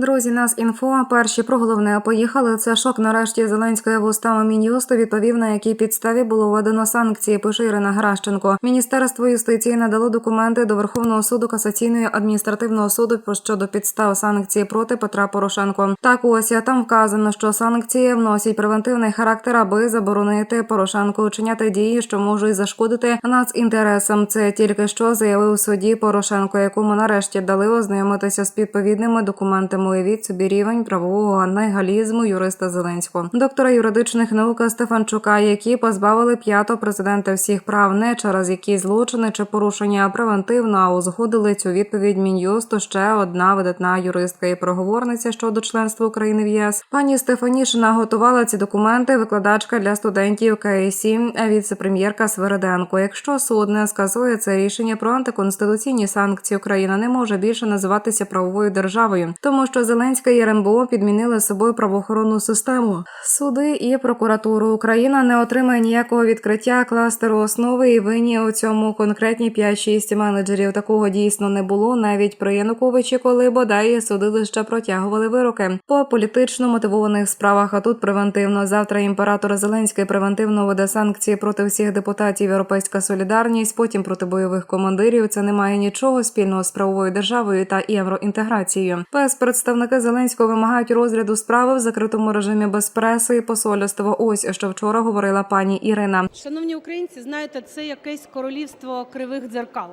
Друзі, нас інфо. Перші про головне поїхали. Це шок. Нарешті Зеленської вустами Мін'юсту відповів, на якій підставі було введено санкції. Пише Ірина Гращенко. Міністерство юстиції надало документи до Верховного суду касаційної адміністративного суду щодо підстав санкцій проти Петра Порошенко. Так ось там вказано, що санкції вносять превентивний характер, аби заборонити Порошенку вчиняти дії, що можуть зашкодити націнтересам. Це тільки що заявив суді Порошенко, якому нарешті дали ознайомитися з відповідними документами. Уявіть собі рівень правового негалізму юриста Зеленського, доктора юридичних наук Стефанчука, які позбавили п'ятого президента всіх прав не через якісь злочини чи порушення, превентивно а узгодили цю відповідь Мін'юсту ще одна видатна юристка і проговорниця щодо членства України в ЄС. Пані Стефанішина готувала ці документи. Викладачка для студентів КСІ, віце-прем'єрка Свериденко. Якщо суд не скасує це рішення про антиконституційні санкції, Україна не може більше називатися правовою державою, тому що Зеленська і РНБО підмінили собою правоохоронну систему. Суди і прокуратуру Україна не отримає ніякого відкриття кластеру основи і винні у цьому конкретні 5-6 менеджерів. Такого дійсно не було навіть при Януковичі, коли бодай судилища протягували вироки по політично мотивованих справах. А тут превентивно завтра імператор Зеленський превентивно веде санкції проти всіх депутатів. Європейська солідарність, потім проти бойових командирів. Це не має нічого спільного з правовою державою та євроінтеграцією. ПС представники Зеленського вимагають розгляду справи в закритому режимі без преси і посольства. Ось що вчора говорила пані Ірина. Шановні українці, знаєте, це якесь королівство кривих дзеркал.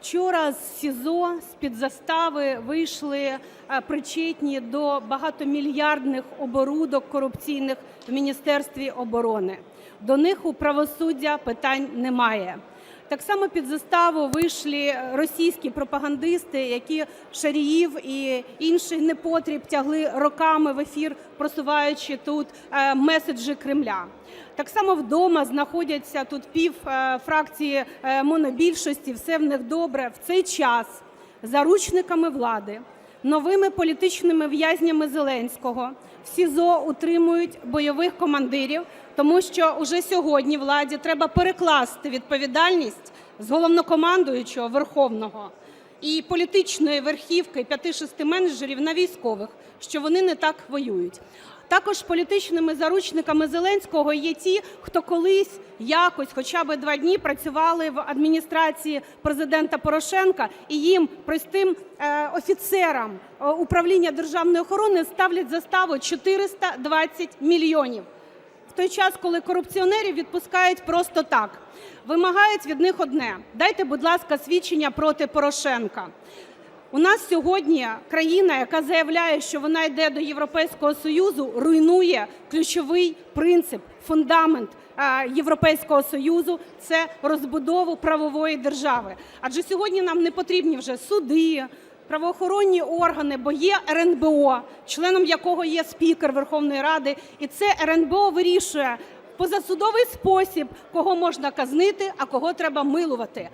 Вчора з СІЗО з під застави вийшли е, причетні до багатомільярдних оборудок корупційних в Міністерстві оборони. До них у правосуддя питань немає. Так само під заставу вийшли російські пропагандисти, які шаріїв і інший непотріб тягли роками в ефір, просуваючи тут е, меседжі Кремля. Так само вдома знаходяться тут пів е, фракції е, монобільшості, все в них добре. В цей час заручниками влади, новими політичними в'язнями Зеленського. В СІЗО утримують бойових командирів, тому що уже сьогодні владі треба перекласти відповідальність з головнокомандуючого верховного і політичної верхівки 5-6 менеджерів на військових, що вони не так воюють. Також політичними заручниками Зеленського є ті, хто колись якось, хоча б два дні, працювали в адміністрації президента Порошенка, і їм простим е, офіцерам е, управління державної охорони ставлять заставу 420 мільйонів. Той час, коли корупціонерів відпускають просто так, вимагають від них одне: дайте, будь ласка, свідчення проти Порошенка. У нас сьогодні країна, яка заявляє, що вона йде до Європейського Союзу, руйнує ключовий принцип, фундамент е, Європейського Союзу це розбудову правової держави. Адже сьогодні нам не потрібні вже суди, правоохоронні органи, бо є РНБО, членом якого є спікер Верховної Ради, і це РНБО вирішує позасудовий спосіб, кого можна казнити, а кого треба милувати.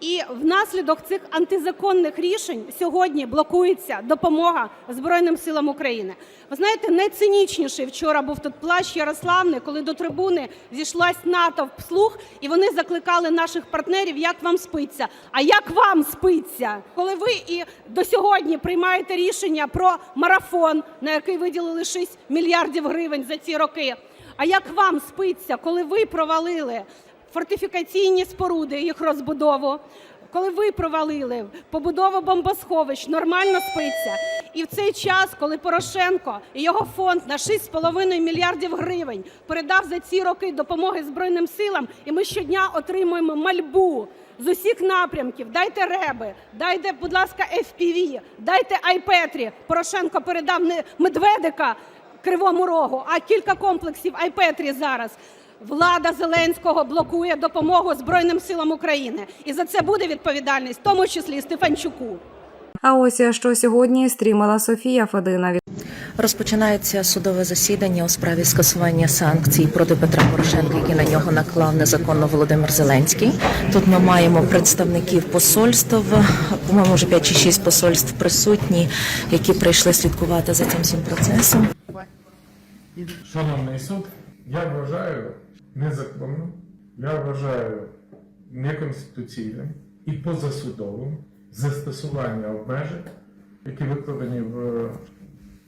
І внаслідок цих антизаконних рішень сьогодні блокується допомога Збройним силам України. Ви знаєте, найцинічніший вчора був тут плащ Ярославни, коли до трибуни зійшлась натовп слух, і вони закликали наших партнерів, як вам спиться. А як вам спиться, коли ви і до сьогодні приймаєте рішення про марафон, на який виділили 6 мільярдів гривень за ці роки? А як вам спиться, коли ви провалили фортифікаційні споруди, їх розбудову? Коли ви провалили побудову бомбосховищ, нормально спиться. І в цей час, коли Порошенко і його фонд на 6,5 мільярдів гривень передав за ці роки допомоги Збройним силам, і ми щодня отримуємо мальбу з усіх напрямків. Дайте реби, дайте, будь ласка, FPV, дайте Айпетрі. Порошенко передав не Медведика Кривому Рогу, а кілька комплексів Айпетрі зараз. Влада Зеленського блокує допомогу Збройним силам України, і за це буде відповідальність, в тому числі і Стефанчуку. А ось що сьогодні стрімала Софія Федина. Розпочинається судове засідання у справі скасування санкцій проти Петра Порошенка, які на нього наклав незаконно Володимир Зеленський. Тут ми маємо представників посольств, по-моєму, вже 5 чи 6 посольств присутні, які прийшли слідкувати за цим всім процесом. Шановний суд, я вважаю незаконним, я вважаю неконституційним і позасудовим застосування обмежень, які викладені в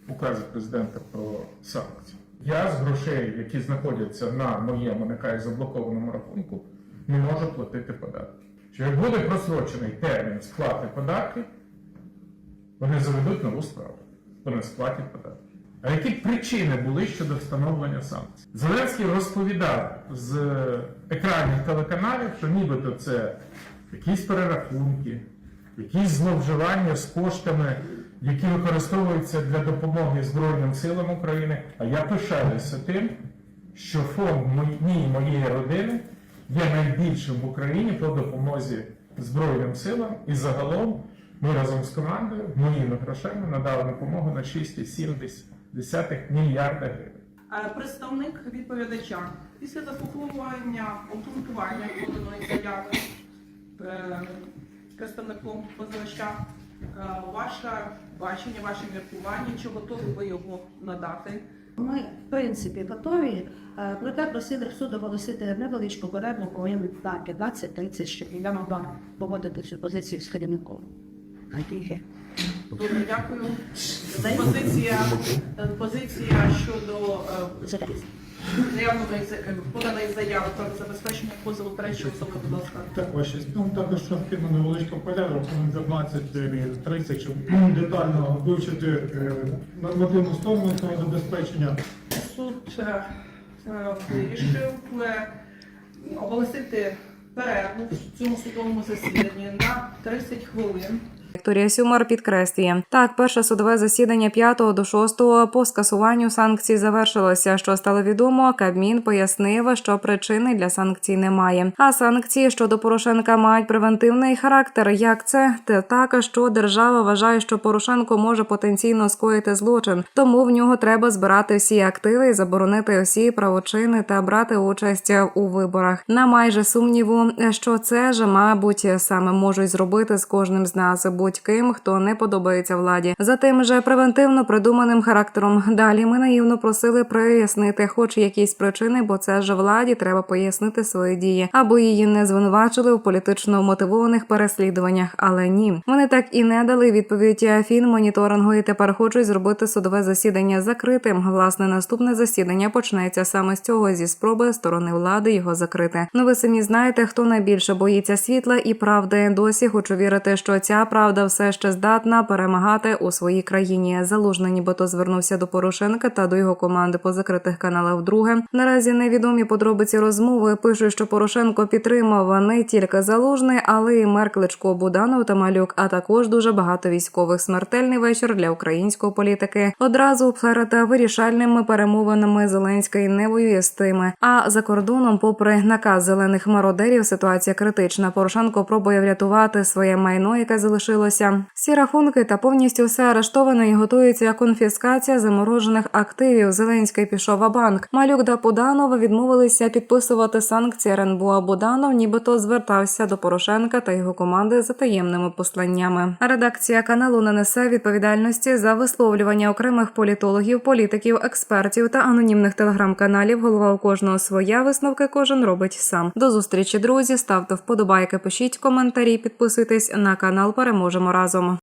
указі президента про санкції. Я з грошей, які знаходяться на моєму, нехай заблокованому рахунку, не можу платити податки. Що як буде просрочений термін сплати податків, вони заведуть нову справу. Вони сплатять податки. А які причини були щодо встановлення санкцій? Зеленський розповідав з екранів телеканалів, що нібито це якісь перерахунки, якісь зловживання з коштами, які використовуються для допомоги Збройним силам України. А я пишаюся тим, що фонд мій моєї родини є найбільшим в Україні по допомозі Збройним силам і загалом ми разом з командою моїми грошима надали допомогу на 6,7 мільярда гривень. Е, Представник відповідача після заслуховування обґрунтування поданої заяви е, представником позивача, е, ваше бачення, ваше міркування, чи готові ви його надати? Ми, в принципі, готові. Проте просили суд оголосити невеличку перерву, коли ми на 15-30, щоб я могла погодити цю позицію з керівником. Добре, дякую. Позиція, позиція щодо е, заявленої з- е, поданої заяви про забезпечення позову третьої особи, будь ласка. Так, ваші ну, також необхідно невеличка перерва, хвилин 15-30, щоб детально вивчити е, нормативну сторону цього забезпечення. Суд е, е, вирішив е, оголосити перерву в цьому судовому засіданні на 30 хвилин. Вікторія Сюмар підкреслює, так, перше судове засідання 5 до 6 по скасуванню санкцій завершилося. Що стало відомо, Кабмін пояснив, що причини для санкцій немає. А санкції щодо Порошенка мають превентивний характер. Як це те так, що держава вважає, що Порошенко може потенційно скоїти злочин, тому в нього треба збирати всі активи і заборонити всі правочини та брати участь у виборах. На майже сумніву, що це ж, мабуть, саме можуть зробити з кожним з нас будь-ким, хто не подобається владі. За тим же превентивно придуманим характером. Далі ми наївно просили прояснити, хоч якісь причини, бо це ж владі треба пояснити свої дії, аби її не звинувачили у політично мотивованих переслідуваннях. Але ні, вони так і не дали відповідь фінмоніторингу і тепер хочуть зробити судове засідання закритим. Власне, наступне засідання почнеться саме з цього зі спроби сторони влади його закрити. Ну ви самі знаєте, хто найбільше боїться світла і правди. Досі хочу вірити, що ця правда все ще здатна перемагати у своїй країні. Залужний нібито звернувся до Порошенка та до його команди по закритих каналах. Вдруге наразі невідомі подробиці розмови пишуть, що Порошенко підтримав не тільки залужний, але й мер Кличко Буданов та Малюк, а також дуже багато військових. Смертельний вечір для української політики. Одразу перед вирішальними перемовинами Зеленський не воює з тими. А за кордоном, попри наказ зелених мародерів, ситуація критична. Порошенко пробує врятувати своє майно, яке залишилося. Всі рахунки та повністю все арештовано і готується конфіскація заморожених активів. Зеленський пішов банк. Малюк та Буданов відмовилися підписувати санкції РНБО. Буданов нібито звертався до Порошенка та його команди за таємними посланнями. Редакція каналу не несе відповідальності за висловлювання окремих політологів, політиків, експертів та анонімних телеграм-каналів. Голова у кожного своя висновки кожен робить сам. До зустрічі, друзі. Ставте вподобайки, пишіть коментарі, підписуйтесь на канал. Переможемо разом.